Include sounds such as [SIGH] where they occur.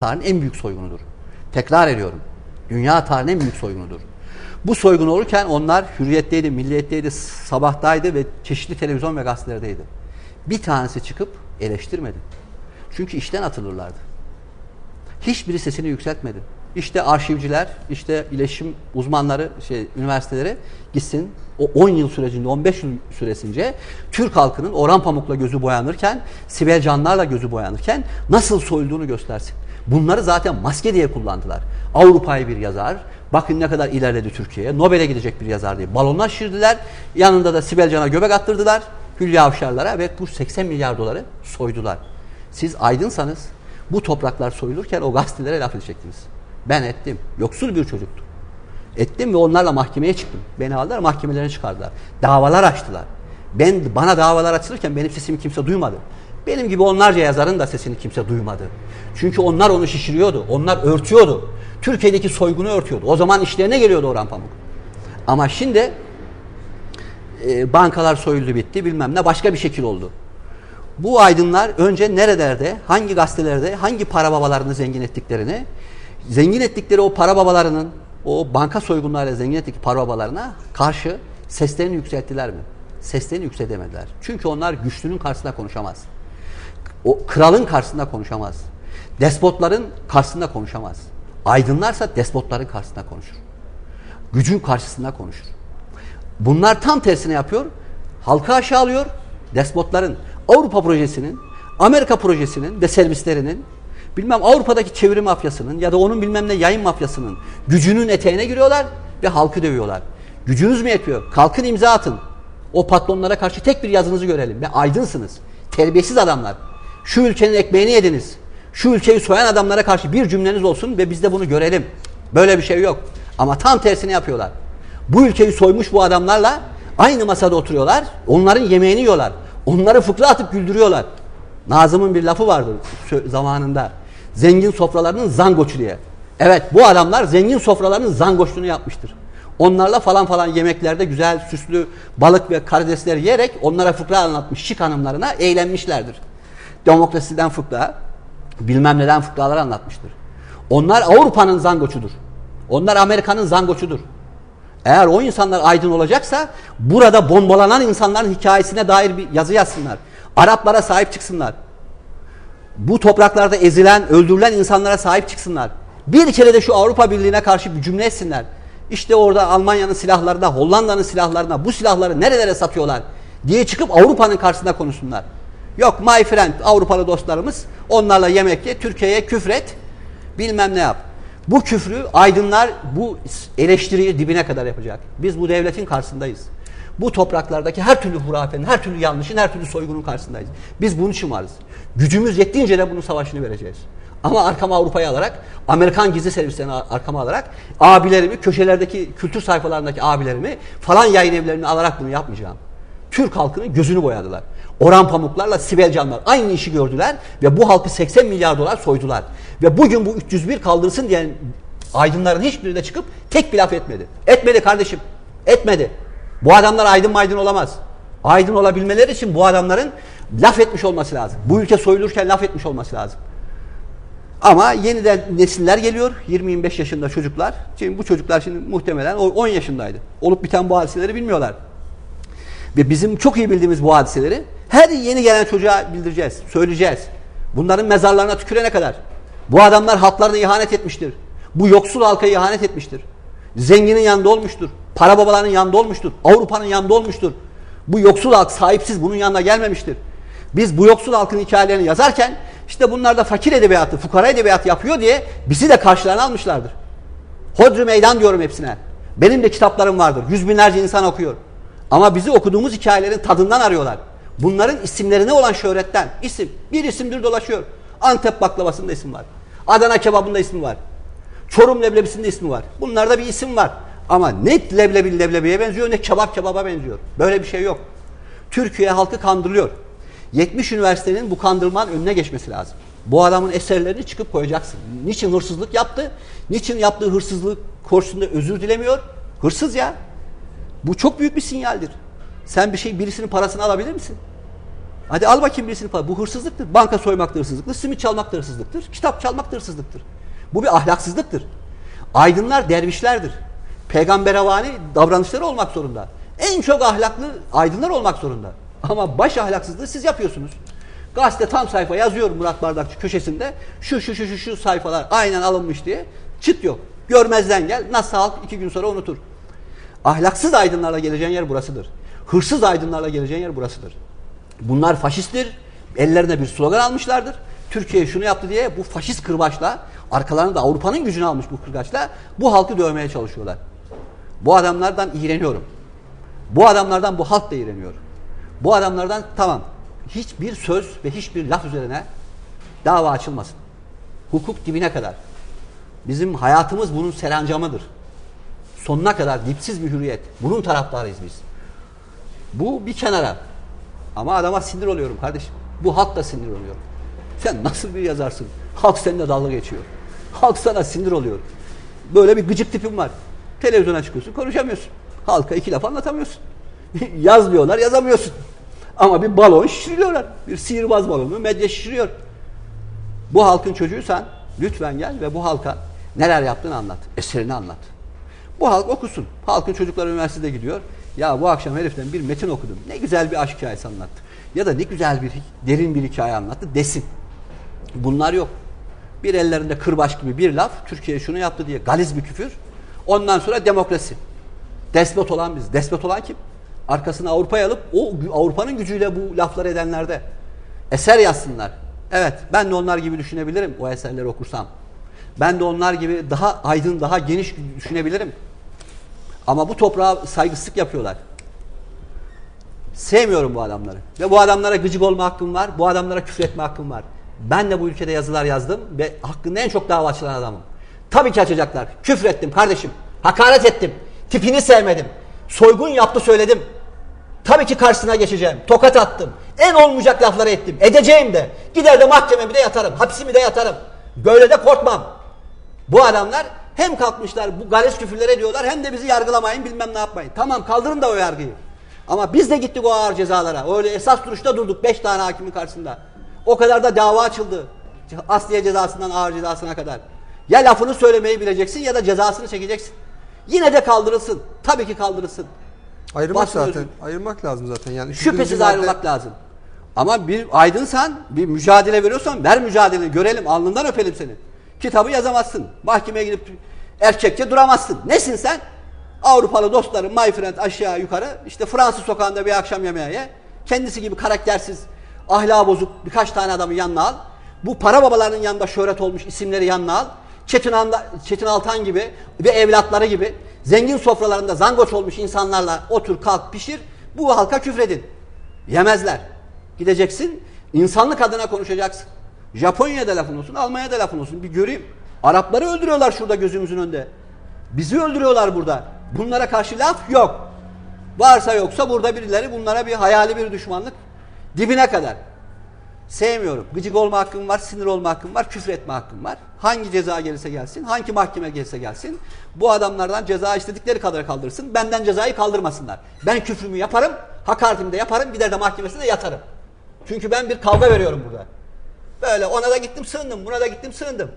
tarihinin en büyük soygunudur. Tekrar ediyorum. Dünya tarihinin en büyük soygunudur. Bu soygun olurken onlar hürriyetteydi, milliyetteydi, sabahtaydı ve çeşitli televizyon ve gazetelerdeydi. Bir tanesi çıkıp eleştirmedi. Çünkü işten atılırlardı. Hiçbiri sesini yükseltmedi. İşte arşivciler, işte iletişim uzmanları, şey, üniversiteleri gitsin o 10 yıl sürecinde, 15 yıl süresince Türk halkının Orhan Pamuk'la gözü boyanırken, Sibel Canlar'la gözü boyanırken nasıl soyulduğunu göstersin. Bunları zaten maske diye kullandılar. Avrupa'yı bir yazar, bakın ne kadar ilerledi Türkiye, Nobel'e gidecek bir yazar diye balonlar şişirdiler. Yanında da Sibel Can'a göbek attırdılar, Hülya Avşarlara ve bu 80 milyar doları soydular. Siz aydınsanız bu topraklar soyulurken o gazetelere laf edecektiniz. Ben ettim. Yoksul bir çocuktum. Ettim ve onlarla mahkemeye çıktım. Beni aldılar mahkemelerine çıkardılar. Davalar açtılar. Ben bana davalar açılırken benim sesimi kimse duymadı. Benim gibi onlarca yazarın da sesini kimse duymadı. Çünkü onlar onu şişiriyordu. Onlar örtüyordu. Türkiye'deki soygunu örtüyordu. O zaman işlerine geliyordu Orhan Pamuk. Ama şimdi e, bankalar soyuldu bitti bilmem ne başka bir şekil oldu. Bu aydınlar önce nerelerde, hangi gazetelerde, hangi para babalarını zengin ettiklerini, zengin ettikleri o para babalarının, o banka soygunlarıyla zengin ettikleri para babalarına karşı seslerini yükselttiler mi? Seslerini yükseltemediler. Çünkü onlar güçlünün karşısında konuşamaz. O kralın karşısında konuşamaz. Despotların karşısında konuşamaz. Aydınlarsa despotların karşısında konuşur. Gücün karşısında konuşur. Bunlar tam tersine yapıyor. Halka aşağılıyor. Despotların Avrupa projesinin, Amerika projesinin ve servislerinin bilmem Avrupa'daki çeviri mafyasının ya da onun bilmem ne yayın mafyasının gücünün eteğine giriyorlar ve halkı dövüyorlar. Gücünüz mü yetmiyor? Kalkın imza atın. O patronlara karşı tek bir yazınızı görelim ve aydınsınız. Terbiyesiz adamlar. Şu ülkenin ekmeğini yediniz. Şu ülkeyi soyan adamlara karşı bir cümleniz olsun ve biz de bunu görelim. Böyle bir şey yok. Ama tam tersini yapıyorlar. Bu ülkeyi soymuş bu adamlarla aynı masada oturuyorlar. Onların yemeğini yiyorlar. Onları fıkra atıp güldürüyorlar. Nazım'ın bir lafı vardı zamanında. Zengin sofralarının zangoçu diye. Evet bu adamlar zengin sofralarının zangoçluğunu yapmıştır. Onlarla falan falan yemeklerde güzel süslü balık ve karidesler yiyerek onlara fıkra anlatmış şık hanımlarına eğlenmişlerdir. Demokrasiden fıkra, bilmem neden fıkralar anlatmıştır. Onlar Avrupa'nın zangoçudur. Onlar Amerika'nın zangoçudur. Eğer o insanlar aydın olacaksa burada bombalanan insanların hikayesine dair bir yazı yazsınlar. Araplara sahip çıksınlar. Bu topraklarda ezilen, öldürülen insanlara sahip çıksınlar. Bir kere de şu Avrupa Birliği'ne karşı bir cümle etsinler. İşte orada Almanya'nın silahlarına, Hollanda'nın silahlarına bu silahları nerelere satıyorlar diye çıkıp Avrupa'nın karşısında konuşsunlar. Yok my friend Avrupalı dostlarımız onlarla yemek ye, Türkiye'ye küfret, bilmem ne yap. Bu küfrü aydınlar bu eleştiriyi dibine kadar yapacak. Biz bu devletin karşısındayız. Bu topraklardaki her türlü hurafenin, her türlü yanlışın, her türlü soygunun karşısındayız. Biz bunun için varız. Gücümüz yettiğince de bunun savaşını vereceğiz. Ama arkama Avrupa'yı alarak, Amerikan gizli servislerini arkama alarak, abilerimi, köşelerdeki kültür sayfalarındaki abilerimi, falan yayın evlerini alarak bunu yapmayacağım. Türk halkının gözünü boyadılar. Orhan Pamuklarla Sibel Canlar aynı işi gördüler ve bu halkı 80 milyar dolar soydular. Ve bugün bu 301 kaldırılsın diyen aydınların hiçbiri de çıkıp tek bir laf etmedi. Etmedi kardeşim. Etmedi. Bu adamlar aydın maydın olamaz. Aydın olabilmeleri için bu adamların laf etmiş olması lazım. Bu ülke soyulurken laf etmiş olması lazım. Ama yeniden nesiller geliyor. 20-25 yaşında çocuklar. Şimdi bu çocuklar şimdi muhtemelen 10 yaşındaydı. Olup biten bu hadiseleri bilmiyorlar. Ve bizim çok iyi bildiğimiz bu hadiseleri her yeni gelen çocuğa bildireceğiz, söyleyeceğiz. Bunların mezarlarına tükürene kadar. Bu adamlar halklarına ihanet etmiştir. Bu yoksul halka ihanet etmiştir. Zenginin yanında olmuştur. Para babalarının yanında olmuştur. Avrupa'nın yanında olmuştur. Bu yoksul halk sahipsiz bunun yanına gelmemiştir. Biz bu yoksul halkın hikayelerini yazarken işte bunlar da fakir edebiyatı, fukara edebiyatı yapıyor diye bizi de karşılarına almışlardır. Hodri meydan diyorum hepsine. Benim de kitaplarım vardır. Yüz binlerce insan okuyor. Ama bizi okuduğumuz hikayelerin tadından arıyorlar. Bunların isimlerine olan şöhretten. isim. Bir isimdir dolaşıyor. Antep baklavasında isim var. Adana kebabında ismi var. Çorum leblebisinde ismi var. Bunlarda bir isim var. Ama ne leblebi leblebiye benziyor ne kebap kebaba benziyor. Böyle bir şey yok. Türkiye halkı kandırılıyor. 70 üniversitenin bu kandırmanın önüne geçmesi lazım. Bu adamın eserlerini çıkıp koyacaksın. Niçin hırsızlık yaptı? Niçin yaptığı hırsızlık konusunda özür dilemiyor? Hırsız ya. Bu çok büyük bir sinyaldir. Sen bir şey birisinin parasını alabilir misin? Hadi al bakayım birisini falan. Bu hırsızlıktır. Banka soymak da hırsızlıktır. Simit çalmak da hırsızlıktır. Kitap çalmak da hırsızlıktır. Bu bir ahlaksızlıktır. Aydınlar dervişlerdir. Peygamberavani davranışları olmak zorunda. En çok ahlaklı aydınlar olmak zorunda. Ama baş ahlaksızlığı siz yapıyorsunuz. Gazete tam sayfa yazıyor Murat Bardakçı köşesinde. Şu şu şu şu şu sayfalar aynen alınmış diye. Çıt yok. Görmezden gel. Nasıl halk iki gün sonra unutur. Ahlaksız aydınlarla geleceğin yer burasıdır. Hırsız aydınlarla geleceğin yer burasıdır. Bunlar faşisttir. Ellerine bir slogan almışlardır. Türkiye şunu yaptı diye bu faşist kırbaçla arkalarında Avrupa'nın gücünü almış bu kırbaçla bu halkı dövmeye çalışıyorlar. Bu adamlardan iğreniyorum. Bu adamlardan bu halk da iğreniyor. Bu adamlardan tamam hiçbir söz ve hiçbir laf üzerine dava açılmasın. Hukuk dibine kadar. Bizim hayatımız bunun serancamıdır. Sonuna kadar dipsiz bir hürriyet. Bunun taraftarıyız biz. Bu bir kenara. Ama adama sinir oluyorum kardeşim. Bu halk da sinir oluyor. Sen nasıl bir yazarsın? Halk seninle dalga geçiyor. Halk sana sinir oluyor. Böyle bir gıcık tipim var. Televizyona çıkıyorsun, konuşamıyorsun. Halka iki laf anlatamıyorsun. [LAUGHS] Yaz diyorlar, yazamıyorsun. Ama bir balon şişiriyorlar. Bir sihirbaz balonu medya şişiriyor. Bu halkın çocuğuysan lütfen gel ve bu halka neler yaptığını anlat. Eserini anlat. Bu halk okusun. Halkın çocukları üniversitede gidiyor. Ya bu akşam heriften bir metin okudum. Ne güzel bir aşk hikayesi anlattı. Ya da ne güzel bir derin bir hikaye anlattı desin. Bunlar yok. Bir ellerinde kırbaç gibi bir laf, Türkiye şunu yaptı diye galiz bir küfür. Ondan sonra demokrasi. Despot olan biz. Despot olan kim? Arkasına Avrupa'yı alıp o Avrupa'nın gücüyle bu lafları edenlerde eser yazsınlar. Evet, ben de onlar gibi düşünebilirim o eserleri okursam. Ben de onlar gibi daha aydın, daha geniş düşünebilirim. Ama bu toprağa saygısızlık yapıyorlar. Sevmiyorum bu adamları. Ve bu adamlara gıcık olma hakkım var. Bu adamlara küfretme hakkım var. Ben de bu ülkede yazılar yazdım ve hakkında en çok dava açılan adamım. Tabii ki açacaklar. Küfrettim kardeşim. Hakaret ettim. Tipini sevmedim. Soygun yaptı söyledim. Tabii ki karşısına geçeceğim. Tokat attım. En olmayacak lafları ettim. Edeceğim de. Gider de mahkememi de yatarım. Hapsimi de yatarım. Böyle de korkmam. Bu adamlar hem kalkmışlar bu gales küfürler ediyorlar hem de bizi yargılamayın bilmem ne yapmayın. Tamam kaldırın da o yargıyı. Ama biz de gittik o ağır cezalara. Öyle esas duruşta durduk 5 tane hakimin karşısında. O kadar da dava açıldı. Asliye cezasından ağır cezasına kadar. Ya lafını söylemeyi bileceksin ya da cezasını çekeceksin. Yine de kaldırılsın. Tabii ki kaldırılsın. Ayırmak Basın zaten. özgür- Ayırmak lazım zaten. Yani Şüphesiz madde- ayrılmak lazım. Ama bir aydınsan, bir mücadele veriyorsan ver mücadeleni görelim, alnından öpelim seni. Kitabı yazamazsın. Mahkemeye gidip erkekçe duramazsın. Nesin sen? Avrupalı dostlarım, my friend aşağı yukarı. işte Fransız sokağında bir akşam yemeğe ye. Kendisi gibi karaktersiz, ahlakı bozuk birkaç tane adamı yanına al. Bu para babalarının yanında şöhret olmuş isimleri yanına al. Çetin, Anda, Çetin Altan gibi ve evlatları gibi zengin sofralarında zangoç olmuş insanlarla otur kalk pişir. Bu halka küfredin. Yemezler. Gideceksin, insanlık adına konuşacaksın. Japonya'da lafın olsun, Almanya'da lafın olsun. Bir göreyim. Arapları öldürüyorlar şurada gözümüzün önünde. Bizi öldürüyorlar burada. Bunlara karşı laf yok. Varsa yoksa burada birileri bunlara bir hayali bir düşmanlık dibine kadar. Sevmiyorum. Gıcık olma hakkım var, sinir olma hakkım var, küfür etme hakkım var. Hangi ceza gelirse gelsin, hangi mahkeme gelirse gelsin. Bu adamlardan ceza istedikleri kadar kaldırsın. Benden cezayı kaldırmasınlar. Ben küfrümü yaparım, hakaretimi de yaparım, gider de mahkemesine yatarım. Çünkü ben bir kavga veriyorum burada. Böyle ona da gittim sığındım, buna da gittim sığındım.